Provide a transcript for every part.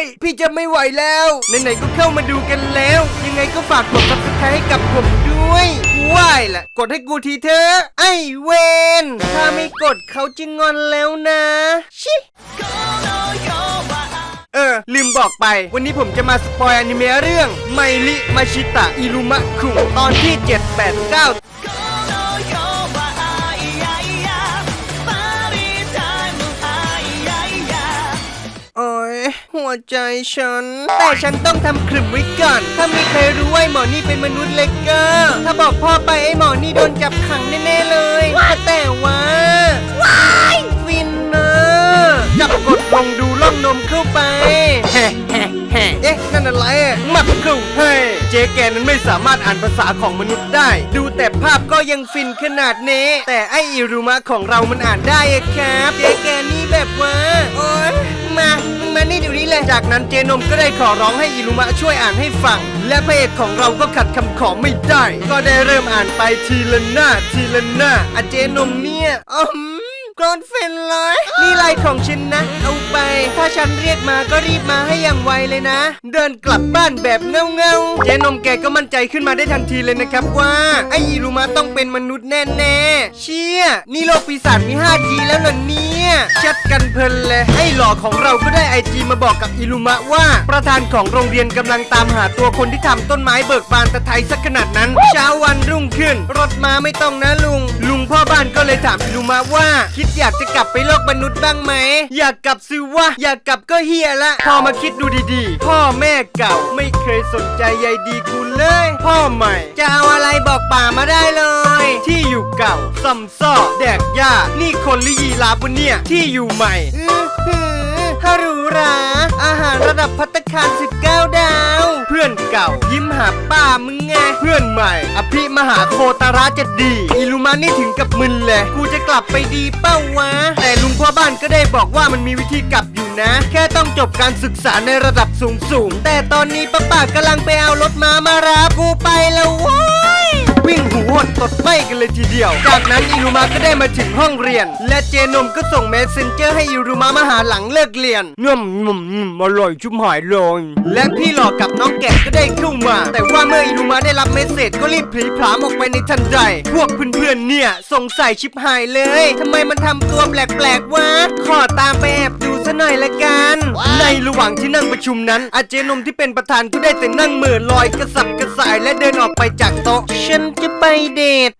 ยพี่จะไม่ไหวแล้วไหนๆก็เข้ามาดูกันแล้ว ยังไงก็ฝากกด subscribe ให้กับผมด้วยว่ายล่ะกดให้กูทีเถอะไอเวนถ้าไม่กดเขาจะงอนแล้วนะชิเออ ลืมบอกไป วันนี้ผมจะมาสปอยอนิเมะเรื่องไมลิมาชิตะอิรุมะคุงตอนที่ 789 วใจฉัน แต่ฉันต้องทำคลึมไว้ก่อน ถ้ามีใครรู้ว่าไอ้หมอนี่เป็นมนุษย์เล็กเกอร์ถ้าบอกพ่อไปไอ้หมอนี่โดนจับขังแน่ๆเลย แต่ว่าว้ายฟินนะจับกดลงดูล่องนมเข้าไปแฮ่แฮ่แฮ่เอ๊ะนั่นอะไรอะหมับกรูเฮ้ยเจ๊แกนั้นไม่สามารถอ่านภาษาของมนุษย์ได้ ดูแต่ภาพก็ยังฟินขนาดนี้ แต่ไออิรุมะของเรามันอ่านได้อะครับ เจ๊แกนี่แบบว่าโอ๊ย มา มึงมานี่เดี๋ยวนี้เลย จากนั้นเจนมก็ได้ขอร้องให้อิรุมะช่วยอ่านให้ฟัง และพระเอกของเราก็ขัดคำขอไม่ได้ ก็ได้เริ่มอ่านไปทีละหน้าทีละหน้าอะเจนมเนี่ยอืม กรอนเฟนเลยนี่ลายของฉันนะ เอาไป ถ้าฉันเรียกมาก็รีบมาให้อย่างไวเลยนะ เดินกลับบ้านแบบเงาเงาเจนมแกก็มั่นใจขึ้นมาได้ทันทีเลยนะครับว่า ไออิรุมะต้องเป็นมนุษย์แน่ๆเชี่ย นี่โลกปีศาจมี 5G แล้วเหรอเนี่ยชัดกันเพลินเลยไอ้หล่อของเราก็ได้ไอจีมาบอกกับอิรุมะว่า ประธานของโรงเรียนกำลังตามหาตัวคนที่ทำต้นไม้เบิกบานตะไทยสักขนาดนั้น เช้าวันรุ่งขึ้น รถมาไม่ต้องนะลุง ลุงพ่อบ้านก็เลยถามอิรุมะว่าคิดอยากจะกลับไปโลกมนุษย์บ้างไหม อยากกลับซิวะ อยากกลับก็เฮียละ พอมาคิดดูดีๆ พ่อแม่เก่าไม่เคยสนใจใยดีกูเลย พ่อใหม่ จะเอาอะไรบอกป่ามาได้เลย ที่อยู่เก่าซัมซ่อแดกหญ้า นี่คนหรือยีราฟวะเนี่ย ที่อยู่ใหม่ หรูหรา อาหารระดับพัตตาคาร19 ดาว เพื่อนเก่า ยิ้มหาป้ามึงไง เพื่อนใหม่ อภิมหาโคตาระจะดี อิลูมานี่ถึงกับมึนเลย กูจะกลับไปดีเป้าวะ แต่ลุงพ่อบ้านก็ได้บอกว่ามันมีวิธีกลับอยู่นะ แค่ต้องจบการศึกษาในระดับสูงสูงแต่ตอนนี้ป้าป่ากำลังไปเอารถม้ามารับกูไปแล้วว้ย วิ่งหูหดตดไหมกันเลยทีเดียว จากนั้นอิรุมาก็ได้มาถึงห้องเรียน และเจนมก็ส่งเมสเซนเจอร์ให้อิรุมามาหาหลังเลิกเรียนง่มง่มง่มอร่อยชุ่มหายเลยและพี่หลอกกับน้องแกะก็ได้เข้ามา แต่ว่าเมื่ออิรุมาได้รับเมสเซจก็รีบผลีผลามออกไปในทันใด พวกเพื่อนๆเนี่ยสงสัยชิบหายเลยทำไมมันทำตัวแปลกๆวะขอตามไปแอบดู ซะหน่อยละกัน ในระหว่างที่นั่งประชุมนั้น อาเจนมที่เป็นประธานก็ได้แต่นั่งเหม่อลอยกระสับกระส่ายและเดินออกไปจากโต๊ะ ฉันจะไปเดท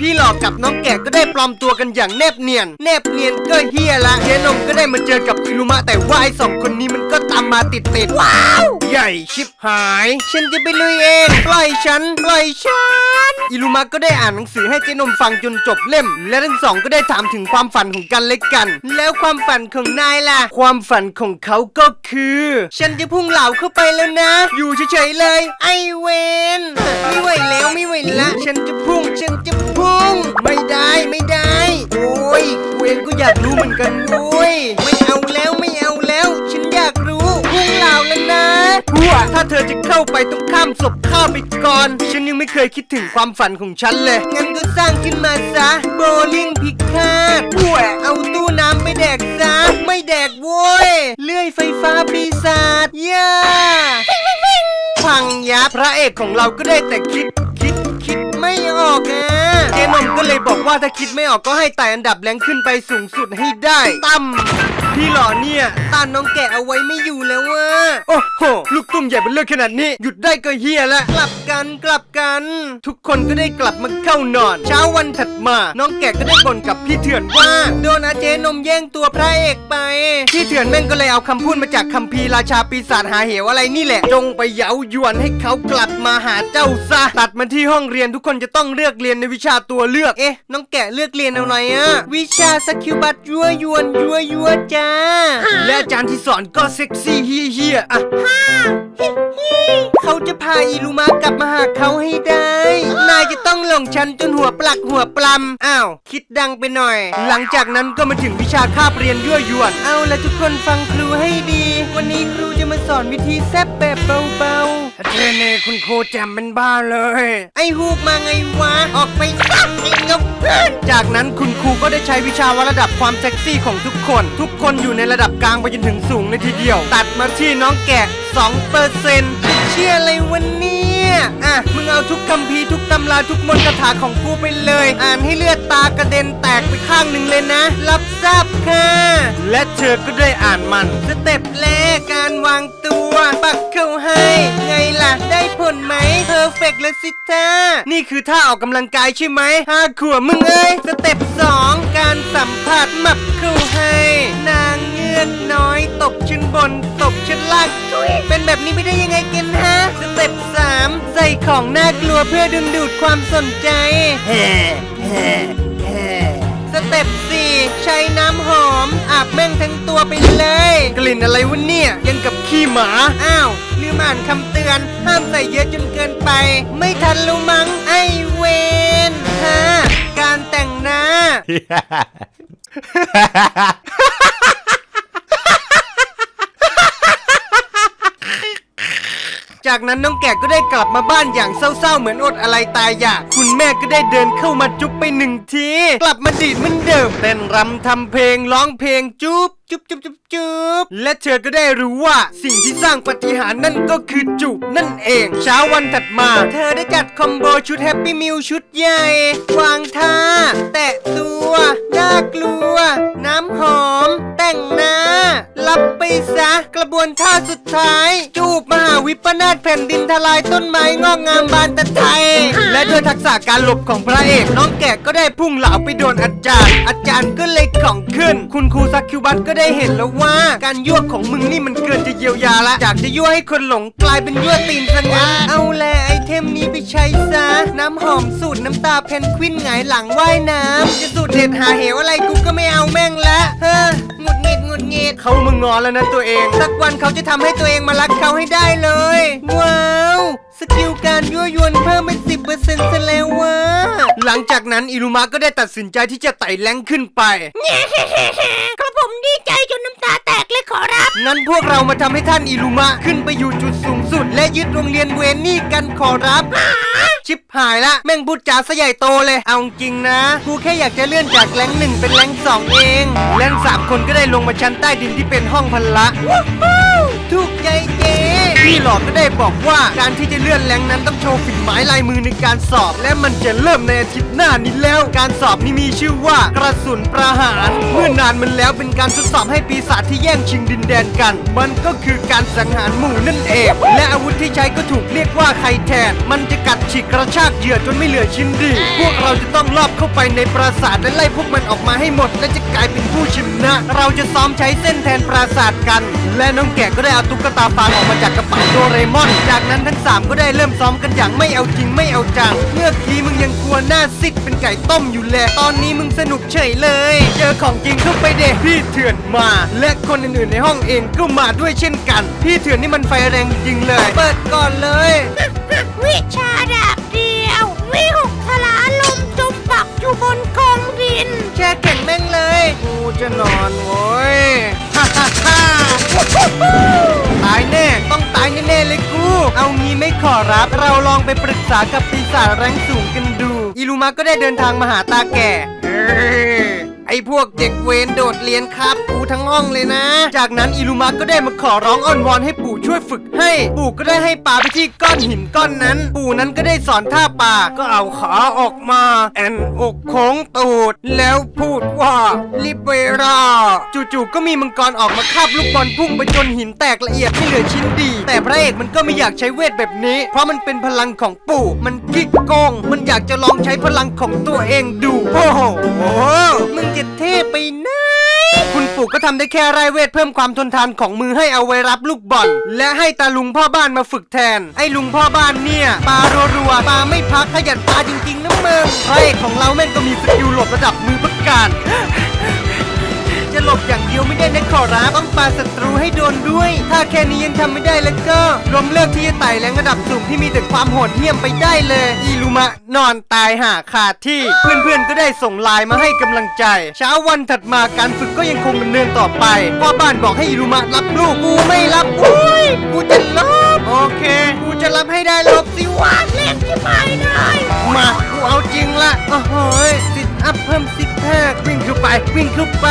พี่หลอกกับน้องแกะก็ได้ปลอมตัวกันอย่างแนบเนียน แนบเนียนก็เฮียละเจนมก็ได้มาเจอกับอิรุมะแต่ว่าไอ้สองคนนี้มันก็ตามมาติดติดๆว้าว ใหญ่ชิบหาย ฉันจะไปลุยเองปล่อยฉันปล่อยฉันอิรุมะก็ได้อ่านหนังสือให้เจนมฟังจนจบเล่ม และทั้งสองก็ได้ถามถึงความฝันของกันและกัน แล้วความฝันของนายล่ะ ความฝันของเขาก็คือ ฉันจะพุ่งเหล่าเข้าไปแล้วนะ อยู่เฉยๆเลย ไอเวนไม่ไหวแล้วไม่ไหวละ ฉันจะพุ่งฉันจะพุ่งไม่ได้ไม่ได้ โอ้ยกูเองก็อยากรู้เหมือนกันโว้ยไม่เอาแล้วไม่เอาแล้ว ฉันอยากรู้พุ่งเหล่าแล้วนะพัวถ้าเธอจะเข้าไปต้องข้ามศพข้ามไปก่อน ฉันยังไม่เคยคิดถึงความฝันของฉันเลย งั้นก็สร้างขึ้นมาซะโบลิ่งพิฆาตพัวเอาตู้น้ำไปแดกซะไม่แดกโว้ยเลื่อยไฟฟ้าปีศาจย่าพังยับพระเอกของเราก็ได้แต่คิดคิดคิดไม่ ออกอะเจนมก็เลยบอกว่าถ้าคิดไม่ออกก็ให้ไต่อันดับแรงขึ้นไปสูงสุดให้ได้ตั้มพี่หล่อเนี่ยต้านน้องแกะเอาไว้ไม่อยู่แล้วว่ะโอ้โห ลูกตุ้มใหญ่เป็นเรื่องขนาดนี้ หยุดได้ก็เฮียละกลับกันกลับกัน ทุกคนก็ได้กลับมาเข้านอน เช้าวันถัดมา น้องแกะก็ได้บ่นกับพี่เถื่อนว่า โดนอาเจนมแย่งตัวพระเอกไป พี่เถื่อนแม่งก็เลยเอาคำพูดมาจากคัมภีร์ราชาปีศาจหาเหวอะไรนี่แหละ จงไปเย้ายวนให้เขากลับมาหาเจ้าซะตัดมาที่ห้องเรียนทุกคนจะต้องเลือกเรียนในวิชาตัวเลือกเอ๊ะน้องแกะเลือกเรียนเอาไหนอะวิชาสกิลบัตยัวยวนยัวยัวจ้าและอาจารย์ที่สอนก็เซ็กซี่เฮียเฮียๆอะาจะพาอีลูมากลับมาหาเขาให้ได้ นายจะต้องหลงฉันจนหัวปลักหัวปลำอ้าว คิดดังไปหน่อย หลังจากนั้นก็มาถึงวิชาคาบเรียนยั่วยวน เอาละทุกคนฟังครูให้ดี วันนี้ครูจะมาสอนวิธีแซบแบบเบาๆเทเนคุณครูแจมเป็นบ้าเลย ไอ้ฮูกมาไงวะ ออกไปซักไอ้งบเพื่อนจากนั้นคุณครูก็ได้ใช้วิชาวัดระดับความเซ็กซี่ของทุกคน ทุกคนอยู่ในระดับกลางไปจนถึงสูงเลยทีเดียว ตัดมาที่น้องแกะ 2เปอร์เซ็นต์เชื่ออะไรวันนี้อะ มึงเอาทุกคัมภีทุกตำราทุกมนต์คาถาของกูไปเลย อ่านให้เลือดตากระเด็นแตกไปข้างหนึ่งเลยนะ รับทราบค่ะ และเธอก็ได้อ่านมันสเต็ปแรกการวางตัว ปักเข้าให้ ไงล่ะ ได้ผลไหมเพอร์เฟกเลยสิท่านี่คือท่าออกกำลังกายใช่ไหมห้าขวบมึงเอ้ยสเต็ปสองการสัมผัสหมับเข้าให้นางเงื อกน้อยตบชั้นบน ตบชั้นล่างทุยเป็นแบบนี้ไม่ได้ยังไงกันฮะ สเต็ปสามใส่ของน่ากลัวเพื่อดึงดูดความสนใจแฮ่แฮ่แฮ่สเต็ปสี่ใช้น้ำหอม อาบแม่งทั้งตัวไปเลย กลิ่นอะไรวะเนี่ย ยังกับขี้หมา อ้าวลืมอ่านคำเตือน ห้ามใส่เยอะจนเกินไป ไม่ทันรู้มั้งไอเวนฮะการแต่งหน้า จากนั้นน้องแกะก็ได้กลับมาบ้านอย่างเศร้าๆ เหมือนอดอะไรตายอยาก คุณแม่ก็ได้เดินเข้ามาจุ๊บไปหนึ่งที กลับมาดีดเหมือนเดิมเต้นรำทำเพลงร้องเพลงจุ๊บจุ๊บจุ๊บจุ๊บจุ๊บและเธอก็ได้รู้ว่าสิ่งที่สร้างปาฏิหารย์นั่นก็คือจูบนั่นเอง เช้าวันถัดมา เธอได้จัดคอมโบชุดแฮปปี้มิลชุดใหญ่ วางท่า แตะตัวน่ากลัว น้ำหอม แต่งหน้า รับไปซะ กระบวนท่าสุดท้าย จูบมหาวิปนาถแผ่นดินทลายต้นไม้งอกงามบานตะไทย และด้วยทักษะการหลบของพระเอกน้องแกะก็ได้พุ่งเหลาไปโดนอาจารย์ อาจารย์ก็เลยของขึ้น คุณครูซักคิวบัตก็ได้เห็นแล้วว่าการยั่วของมึงนี่มันเกินจะเยียวยาละจากจะยั่วให้คนหลงกลายเป็นยั่วตีนซะงั้นเอาแลไอเทมนี้ไปใช้ซะ น้ำหอมสูตรน้ำตาเพนกวินหงายหลังว่ายน้ำจะสูตรเด็ดหาเหวอะไรกูก็ไม่เอาแม่งละเฮ้อ เขามึงงอนแล้วนะตัวเอง สักวันเขาจะทำให้ตัวเองมารักเขาให้ได้เลย ว้าว สกิลการยั่วยวนเพิ่มเป็นสิบเปอร์เซ็นต์ซะแล้ววะหลังจากนั้นอิรุมะก็ได้ตัดสินใจที่จะไต่แรงขึ้นไปกระผมดีใจจนน้ำตาแตกเลยขอรับ งั้นพวกเรามาทำให้ท่านอิรุมะขึ้นไปอยู่จุดสูงสุด และยึดโรงเรียนเวนนี่กันขอรับ ชิบหายละ แม่งพูดจาซะใหญ่โตเลย เอาจริงนะ กูแค่อยากจะเลื่อนจากแรงหนึ่งเป็นแรงสองเอง แรงสามคนก็ได้ลงมาชั้นใต้ดินที่เป็นห้องพันละทุกใจ พี่หลอกก็ได้บอกว่าการที่จะเลื่อนแรงนั้นต้องโชว์ฝีไม้ลายมือในการสอบ และมันจะเริ่มในอาทิตย์หน้านี้แล้ว การสอบนี้มีชื่อว่ากระสุนประหาร เมื่อนานมันแล้วเป็นการทดสอบให้ปีศาจที่แย่งชิงดินแดนกัน มันก็คือการสังหารหมู่นั่นเอง และอาวุธที่ใช้ก็ถูกเรียกว่าไคแทน มันจะกัดฉีกกระชากเหยื่อจนไม่เหลือชิ้นดี พวกเราจะต้องลอบเข้าไปในปราสาทและไล่พวกมันออกมาให้หมด และจะกลายเป็นผู้ชนะ เราจะซ้อมใช้เส้นแทนปราสาทกัน และน้องแกะก็ได้เอาตุ๊กตาฟางออกมาจากกระเป๋าโดเรมอน จากนั้นทั้งสามก็ได้เริ่มซ้อมกันอย่างไม่เอาจริงไม่เอาจัง เมื่อกี้มึงยังกลัวหน้าซิดเป็นไก่ต้มอยู่แหละตอนนี้มึงสนุกเฉยเลย เจอของจริงเข้าไปเด็พี่เถื่อนมา และคนอื่นๆในห้องเองก็มาด้วยเช่นกัน พี่เถื่อนนี่มันไฟแรงจริงๆเลย เปิดก่อนเลย วิชาดาบเดียว วิหกทลาลมจุมปักอยู่บนกองดิน แช่แข็งแม่งเลย กูจะนอนโว้ยฮ่าฮ่าฮ่าตายแน่ ต้องตายแน่ๆเลยกู เอางี้ไม่ขอรับ เราลองไปปรึกษากับปีศาจแรงสูงกันดู อิลูมาก็ได้เดินทางมาหาตาแก่ ไอ้พวกเด็กเวนโดดเรียนครับกูทั้งห้องเลยนะ จากนั้นอิลูมาก็ได้มาขอร้องอ้อนวอนให้ปู่ช่วยฝึกให้ ปู่ก็ได้ให้ปาไปที่ก้อนหินก้อนนั้น ปู่นั้นก็ได้สอนท่าปาก็เอาขาออกมา แอนอกโค้งตูด แล้วพูดว่าลิเบราจู่ๆก็มีมังกรออกมาคาบลูกบอลพุ่งไปจนหินแตกละเอียดไม่เหลือชิ้นดี แต่พระเอกมันก็ไม่อยากใช้เวทแบบนี้ เพราะมันเป็นพลังของปู่มันกิ๊กโกงมันอยากจะลองใช้พลังของตัวเองดูโอ้โหมึงจะเท่ไปนะคุณปู่ก็ทำได้แค่ไร้เวทเพิ่มความทนทานของมือให้เอาไว้รับลูกบอลและให้ตาลุงพ่อบ้านมาฝึกแทน ไอ้ลุงพ่อบ้านเนี่ยปารัวๆปาไม่พักขยันปาจริงๆนะมึงพระเอกของเราแม่งก็มีสกิลหลบระดับมือประการจะหลบอย่างเดียวไม่ได้นะขอรับต้องปาสตร ให้โดนด้วย ถ้าแค่นี้ยังทำไม่ได้แล้วก็ลมเลิกที่จะไต่แรงระดับสูงที่มีแต่ความโหดเหี้ยมไปได้เลยอีลูมะนอนตายหาขาดที่ เพื่อนๆก็ได้ส่งไลน์มาให้กำลังใจ เช้าวันถัดมาการฝึกก็ยังคงดำเนินต่อไปพ่อบ้านบอกให้อีลูมะรับลูกกูไม่รับอุ้ยกูจะลบโอเค กูจะรับให้ได้ลบสิวะเล่นที่ไปเลยมากูเอาจริงละโอ้โหยสิ อัพเพิ่มซิกแพควิ่งเข้าไป วิ่งเข้าไป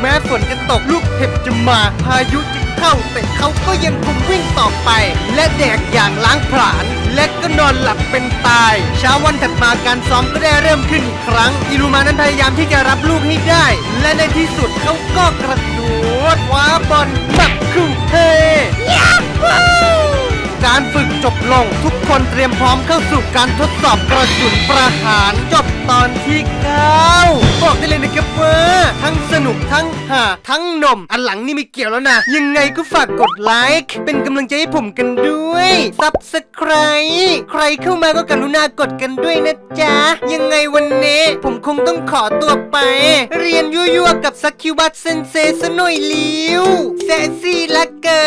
แม้ฝนจะตกลูกเห็บจะมา พายุจะเข้าแต่เขาก็ยังคงวิ่งต่อไป และแดกอย่างล้างผลาญและก็นอนหลับเป็นตาย เช้าวันถัดมาการซ้อมก็ได้เริ่มขึ้นอีกครั้ง อิรุมานั้นพยายามที่จะรับลูกให้ได้ และในที่สุดเขาก็กระโดดว้าบอลแบบคู่เทยับบู การฝึกจบลง ทุกคนเตรียมพร้อมเข้าสู่การทดสอบกระสุนประหารจบตอนที่9บอกได้เลยนะครับว่า ทั้งสนุกทั้งหาทั้งนม อันหลังนี่ไม่เกี่ยวแล้วนะ ยังไงก็ฝากกดไลค์เป็นกำลังใจให้ผมกันด้วยซับสไคร์ใครเข้ามาก็กรุณากดกันด้วยนะจ๊ะ ยังไงวันนี้ ผมคงต้องขอตัวไป เรียนยั่วๆกับสักคิวบัตเซนเซซะหน่อยลิวแซซี่ละเกอ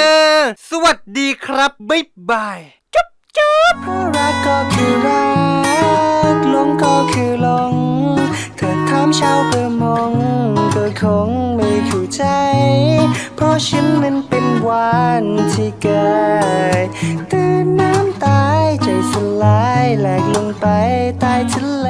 สวัสดีครับบ๊ายบาย จุ๊บจุ๊บเพราะรักก็คือรักหลงก็คือหลงเธอถามชาวประมงก็คงไม่เข้าใจ เพราะฉันมันเป็นหวานที่เกยตื่นน้ำตายใจสลายแหลกลงไปใต้ทะเล